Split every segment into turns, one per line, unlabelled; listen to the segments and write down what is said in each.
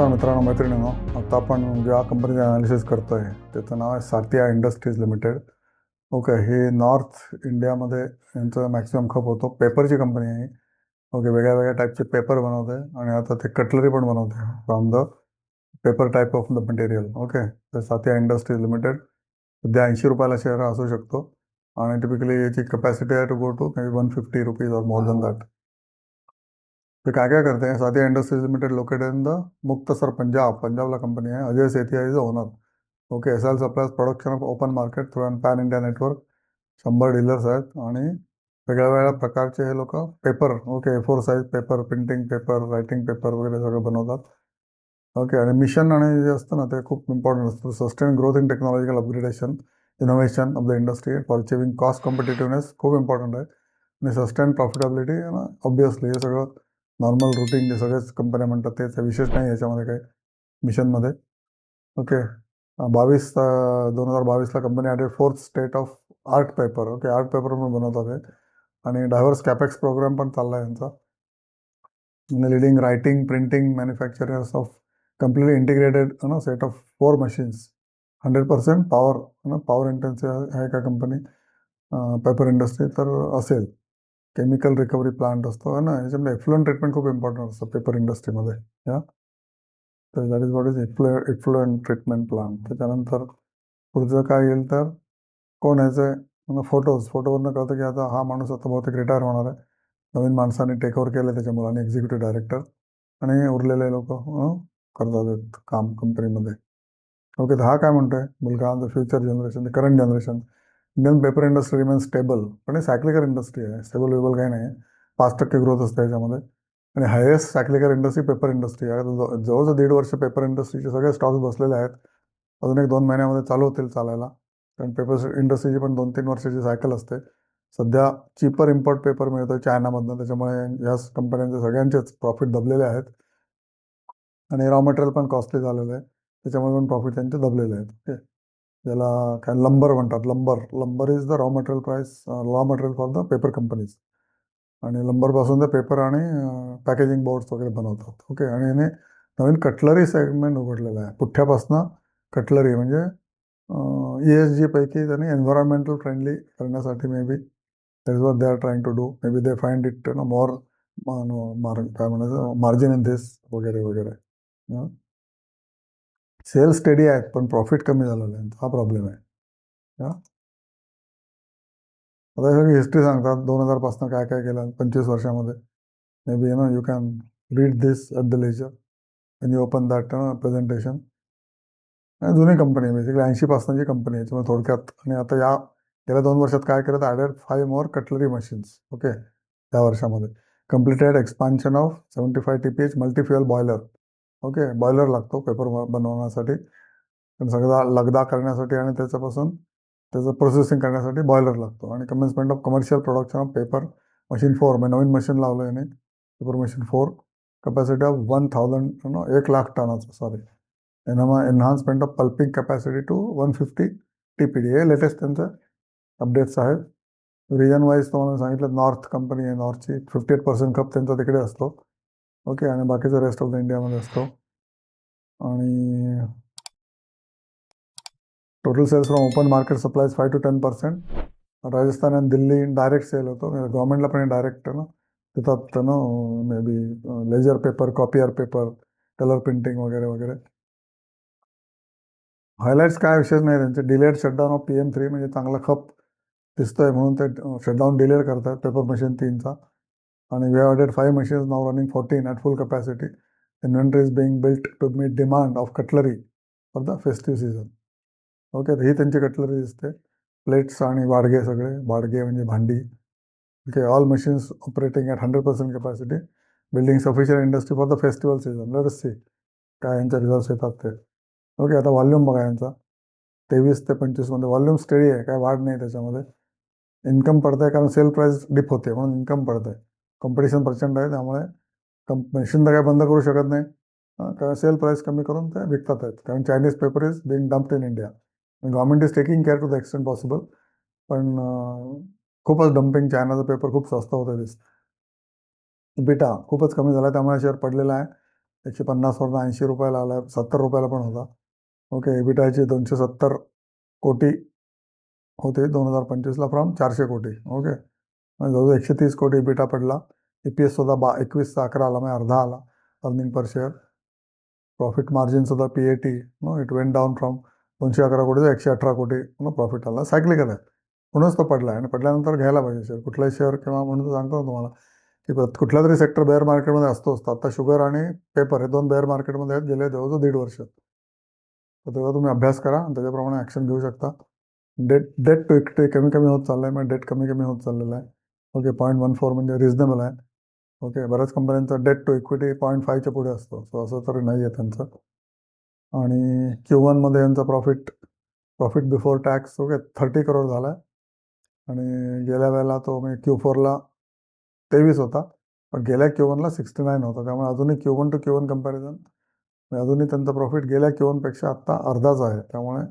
नमस्कार मित्रांनो मैत्रिणींनो. आता आपण ज्या कंपनीचं ॲनालिसिस करतो आहे त्याचं नाव आहे सातिया इंडस्ट्रीज लिमिटेड ओके हे नॉर्थ इंडियामध्ये यांचं मॅक्सिमम खप होतो. पेपरची कंपनी आहे ओके वेगळ्या वेगळ्या टाईपचे पेपर बनवते आणि आता ते कटलरी पण बनवते from the paper type of the material okay तर सातिया इंडस्ट्रीज लिमिटेड सध्या ऐंशी रुपयाला शेअर असू शकतो. आणि टिपिकली याची कपॅसिटी आहे to go to maybe one fifty rupees or more than that ते काय काय करते? Sathiya industries limited located in the Muktsar Punjab. पंजाबला company आहे. Ajay Sethia is owner okay S L suppliers production of open market through and pan India network शंभर dealers आहेत आणि वेगळ्या वेगळ्या प्रकारचे हे लोक paper okay A four size paper printing paper writing paper वगैरे सगळं बनवतात. ओके आणि मिशन आणि जे असतं ना ते खूप इम्पॉर्टंट असतं. Sustain growth in technological upgradation innovation of the industry for achieving cost competitiveness खूप इम्पॉर्टंट आहे. आणि सस्टेन प्रॉफिटेबिलिटी ऑब्विसली हे सगळं नॉर्मल रुटीन जे सगळेच कंपन्या म्हणतात तेच विशेष नाही याच्यामध्ये काही मिशनमध्ये ओके बावीस दोन हजार बावीसला company added fourth state of art paper okay art paper पण बनवतात हे. आणि डायव्हर्स कॅपेक्स प्रोग्राम पण चालला आहे यांचा. आणि leading writing printing manufacturers of completely integrated ना set of four machines hundred percent power ना पॉवर इंटेन्सिव्ह आहे का कंपनी पेपर इंडस्ट्री तर असेल. केमिकल रिकव्हरी प्लांट असतो है ना? याच्यामध्ये एफ्लुएंट ट्रीटमेंट खूप इम्पॉर्टंट असतं पेपर इंडस्ट्रीमध्ये या तर that is what is इफ्लु effluent treatment plant त्याच्यानंतर पुढचं काय येईल तर कोण यायचं फोटोज फोटोवरनं कळतं की आता हा माणूस आता बहुतेक रिटायर होणार आहे. नवीन माणसाने टेक ओव्हर केलं त्याच्या मुलाने एक्झिक्युटिव्ह डायरेक्टर आणि उरलेले लोक करतात आहेत काम कंपनीमध्ये ओके तर हा काय म्हणतोय? मुलगा the future generation the current generation Indian paper industry remain stable पण हे सॅक्लिकर इंडस्ट्री आहे. स्टेबल वेबल काही नाही. पाच टक्के ग्रोथ असते याच्यामध्ये. आणि highest cyclical industry paper industry आहे. जवळजवळ दीड वर्ष पेपर इंडस्ट्रीचे सगळे स्टॉक्स बसलेले आहेत. अजून एक दोन महिन्यामध्ये चालू होतील चालायला. कारण पेपर इंडस्ट्रीची पण दोन तीन वर्षाची सायकल असते. सध्या चिपर इम्पोर्ट पेपर मिळतो चायनामधनं. त्याच्यामुळे या कंपन्यांचे सगळ्यांचेच प्रॉफिट दबलेले आहेत. आणि रॉ मटेरियल पण कॉस्टली झालेलं आहे. त्याच्यामुळे पण प्रॉफिट त्यांचे दबलेले आहेत. ओके ज्याला काय लंबर म्हणतात. Lumber lumber is the raw material price raw material for the paper companies आणि लंबरपासून ते पेपर आणि uh, पॅकेजिंग बोर्ड्स वगैरे बनवतात. ओके आणि याने नवीन कटलरी सेगमेंट उघडलेलं आहे. पुठ्ठ्यापासनं कटलरी म्हणजे uh, ई एस जीपैकी त्यांनी एन्व्हायरमेंटल फ्रेंडली करण्यासाठी maybe that is what they are trying to do maybe they find it no more मार काय म्हणायचं? मार्जिन इन दिस वगैरे वगैरे. सेल्स स्टेडी आहेत पण प्रॉफिट कमी झालेलं आहे. हा प्रॉब्लेम आहे. आता सगळी हिस्ट्री सांगतात दोन हजारपासून काय काय केलं पंचवीस वर्षामध्ये. Maybe you know you can read this at the ledger when you open that presentation जुनी कंपनी आहे बेसिकली ऐंशीपासूनची कंपनी आहे त्यामुळे थोडक्यात. आणि आता या गेल्या दोन वर्षात काय केलं तर added five more cutlery machines okay त्या वर्षामध्ये. Completed expansion of seventy five T P H multifuel boiler okay boiler लागतो पेपर बनवण्यासाठी. पण लगदा करण्यासाठी आणि त्याच्यापासून त्याचं प्रोसेसिंग करण्यासाठी बॉयलर लागतो. आणि commencement of commercial production of paper machine four म्हणजे नवीन मशीन लावलं याने. Paper machine four capacity of one thousand no एक लाख टनाचं sorry Enma enhancement of pulping capacity to one fifty T P D हे लेटेस्ट त्यांचं अपडेट्स आहेत. Region wise तुम्हाला सांगितलं नॉर्थ कंपनी आहे नॉर्थची फिफ्टी एट पर्सेंट कप त्यांचा तिकडे असतो. ओके आणि बाकीचं रेस्ट ऑफ द इंडियामध्ये असतो. आणि total sales from open market supplies five to ten percent Rajasthan आणि दिल्ली डायरेक्ट सेल होतो. गव्हर्नमेंटला पण डायरेक्ट ना. देतात ना maybe laser paper copier paper colour printing वगैरे वगैरे. हायलाईट्स काय विशेष नाही त्यांचे. Delayed shutdown of P M three म्हणजे चांगला खप दिसतोय म्हणून ते शटडाऊन डिलेड करतात. पेपर मशीन तीनचा. आणि have added five machines now running fourteen at full capacity. Inventory is being built to meet demand of cutlery for the festive season okay तर ही त्यांची कटलरी दिसते प्लेट्स आणि वाडगे सगळे वाडगे म्हणजे भांडी okay all machines operating at hundred percent capacity building sufficient industry for the festival season let see काय यांच्या रिझल्ट्स येतात ते ओके आता व्हॉल्यूम बघा यांचा तेवीस ते पंचवीसमध्ये व्हॉल्यूम स्टेडी आहे काय वाढ नाही त्याच्यामध्ये इन्कम पडतं आहे कारण सेल प्राईस डिप होते म्हणून इन्कम पडतं आहे कॉम्पिटिशन प्रचंड आहे त्यामुळे कंप मशीन तर काय बंद करू शकत नाही. कारण सेल प्राईस कमी करून ते विकतात आहेत. कारण Chinese paper is being dumped in India government is taking care to the extent possible पण खूपच डम्पिंग चायनाचा पेपर खूप स्वस्त होतं दिसतं बिटा खूपच कमी झाला त्यामुळे शेअर पडलेला आहे. एकशे पन्नासवरून ऐंशी रुपयाला आला आहे सत्तर रुपयाला पण होता. ओके एबिटाचे दोनशे सत्तर कोटी होते दोन हजार पंचवीसला फ्रॉम चारशे कोटी. ओके जवळजवळ एकशे तीस कोटी बिटा पडला ई पी एससुद्धा बा एकवीसचा अकरा आला म्हणजे अर्धा आला. Earning per share profit मार्जिनसुद्धा P A T no it went down from दोनशे अकरा कोटी ते एकशे अठरा कोटी नो प्रॉफिट आला. सायक्लिकल आहे. म्हणूनच तो पडला आहे. आणि पडल्यानंतर घ्यायला पाहिजे शेअर कुठलाही शेअर किंवा म्हणून तर सांगतो ना तुम्हाला की कुठला तरी सेक्टर बेअर मार्केटमध्ये असतोच आता शुगर आणि पेपर हे दोन बेअर मार्केटमध्ये आहेत गेले जवळजवळ दीड वर्ष. तर तेव्हा तुम्ही अभ्यास करा आणि त्याच्याप्रमाणे ॲक्शन घेऊ शकता. डेट डेट टू इक्विटी कमी कमी होत चाललं आहे म्हणजे मग डेट कमी कमी होत चाललेलं आहे. ओके पॉईंट वन फोर म्हणजे रिजनेबल आहे. ओके बऱ्याच कंपन्यांचा डेट टू इक्विटी पॉईंट फायच्या पुढे असतो. सो असं तरी नाही आहे त्यांचं. आणि क्यू वनमध्ये यांचा profit profit before tax okay thirty crore झाला आहे आणि गेल्या वेळेला तो म्हणजे क्यू फोरला तेवीस होता. पण गेल्या क्यू वनला सिक्स्टी नाईन होता. त्यामुळे अजूनही Q one to Q one comparison अजूनही त्यांचा प्रॉफिट गेल्या क्यू वनपेक्षा आत्ता अर्धाच आहे. त्यामुळे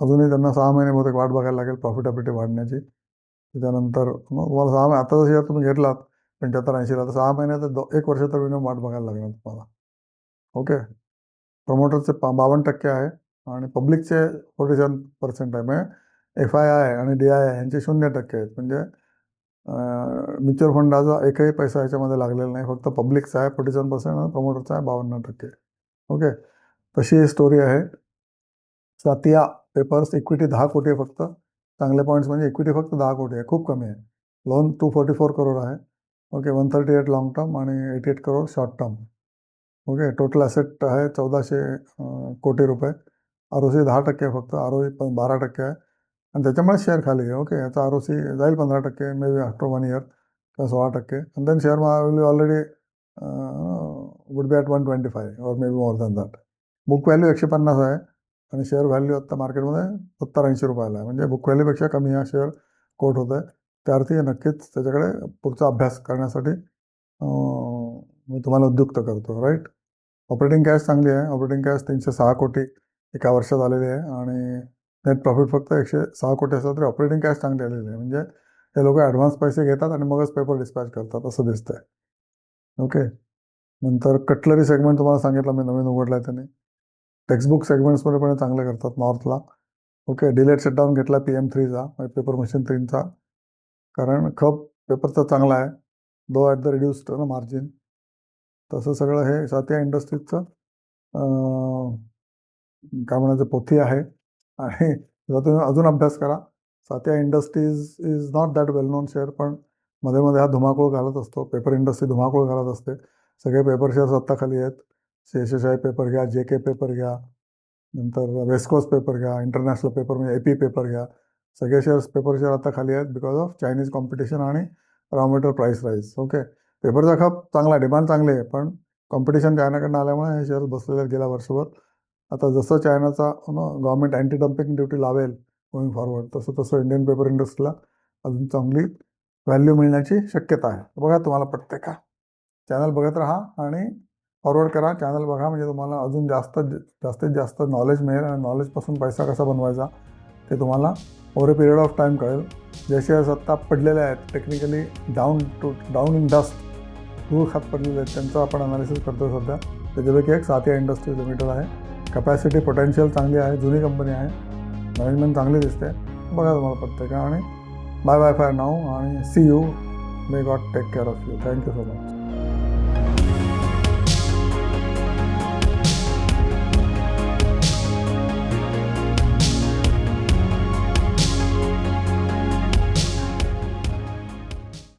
अजूनही त्यांना सहा महिने बहुतेक वाट बघायला लागेल प्रॉफिटेबिलिटी वाढण्याची. त्याच्यानंतर मग तुम्हाला सहा महिने आता जसं तुम्ही घेतलात पंच्याहत्तर ऐंशीला तर सहा महिन्यात दो एक वर्ष तर मिनिमम वाट बघायला लागणार तुम्हाला. ओके प्रमोटरचे पा बावन्न टक्के आहे आणि पब्लिकचे फोर्टी सेवन पर्सेंट आहे. म्हणजे एफ आय आय आणि डी आय आय यांचे शून्य टक्के आहेत. म्हणजे म्युच्युअल फंडाचा एकही पैसा याच्यामध्ये लागलेला नाही. फक्त पब्लिकचा आहे फोर्टी सेवन पर्सेंट आणि प्रमोटरचा आहे बावन्न टक्के. ओके तशी ही स्टोरी आहे. सातिया पेपर्स इक्विटी दहा कोटी आहे फक्त. चांगले पॉईंट्स म्हणजे इक्विटी फक्त दहा कोटी आहे, खूप कमी आहे. Loan two forty four crore आहे. Okay one thirty eight long term आणि eighty eight crore short term okay total asset आहे चौदाशे कोटी रुपये. आर ओ सी दहा टक्के आहे फक्त आर ओ पण बारा टक्के आहे. आणि त्याच्यामुळे शेअर खाली आहे. ओके याचा आर ओ सी जाईल पंधरा टक्के may be after one year किंवा सोळा टक्के. आणि then share will already would be at one twenty five or may be more than that book value एकशे पन्नास आहे. आणि शेअर व्हॅल्यू आत्ता मार्केटमध्ये सत्तर ऐंशी रुपयाला आहे. म्हणजे बुक व्हॅल्यूपेक्षा कमी हा शेअर कोट होत आहे त्या अर्थी नक्कीच त्याच्याकडे पुढचा अभ्यास करण्यासाठी मी तुम्हाला उद्युक्त करतो राईट ऑपरेटिंग कॅश चांगली आहे. ऑपरेटिंग कॅश तीनशे सहा कोटी एका वर्षात आलेली आहे आणि नेट प्रॉफिट फक्त एकशे सहा कोटी असलं तरी ऑपरेटिंग कॅश चांगली आलेली आहे. म्हणजे हे लोक ॲडव्हान्स पैसे घेतात आणि मगच पेपर डिस्पॅच करतात असं दिसतंय. ओके नंतर कटलरी सेगमेंट तुम्हाला सांगितलं मी नवीन उघडला आहे त्यांनी. टेक्स्टबुक सेगमेंट्समध्ये पण चांगले करतात नॉर्थला ओके डिलेट शटडाऊन घेतला पी एम थ्रीचा पेपर मशीन थ्रीचा कारण खप पेपरचा चांगला आहे. दो ॲट द रिड्युस्ड ना मार्जिन तसं सगळं हे सातिया इंडस्ट्रीजचं काय म्हणायचं पोथी आहे. आणि जर तुम्ही अजून अभ्यास करा. Satia Industries is not that well known share पण मध्ये मध्ये हा धुमाकूळ घालत असतो. पेपर इंडस्ट्री धुमाकूळ घालत असते. सगळे पेपर शेअर्स आत्ता खाली आहेत. से एस एस आय पेपर घ्या जे के पेपर घ्या नंतर वेस्कोस पेपर घ्या इंटरनॅशनल पेपर म्हणजे ए पी पेपर घ्या. सगळे शेअर्स पेपर शेअर आता खाली आहेत बिकॉज ऑफ चायनीज कॉम्पिटिशन आणि raw material price rise okay पेपरचा खप चांगला आहे डिमांड चांगली आहे पण कॉम्पिटिशन चायनाकडनं आल्यामुळे हे शेअर्स बसलेले आहेत गेल्या वर्षभर. आता जसं चायनाचा गव्हर्नमेंट अँटी डम्पिंग ड्युटी लावेल गोईंग फॉरवर्ड तसं तसं इंडियन पेपर इंडस्ट्रीला अजून चांगली व्हॅल्यू मिळण्याची शक्यता आहे. बघा तुम्हाला पटते का? चॅनल बघत राहा आणि फॉरवर्ड करा चॅनल बघा म्हणजे तुम्हाला अजून जास्त जास्तीत जास्त नॉलेज मिळेल आणि नॉलेजपासून पैसा कसा बनवायचा ते तुम्हाला over a period of time कळेल. जसे शेअर्स आत्ता पडलेले आहेत technically down to down in dust दूर खात पडलेले आहेत त्यांचं आपण अनालिसिस करतो सध्या. त्याच्यापैकी एक साथिया इंडस्ट्री लिमिटेड आहे. कपॅसिटी पोटेन्शियल चांगली आहे जुनी कंपनी आहे. मॅनेजमेंट चांगली दिसते. बघा तुम्हाला प्रत्येक आणि बाय बाय फाय नाव आणि see you may God take care of you thank you so much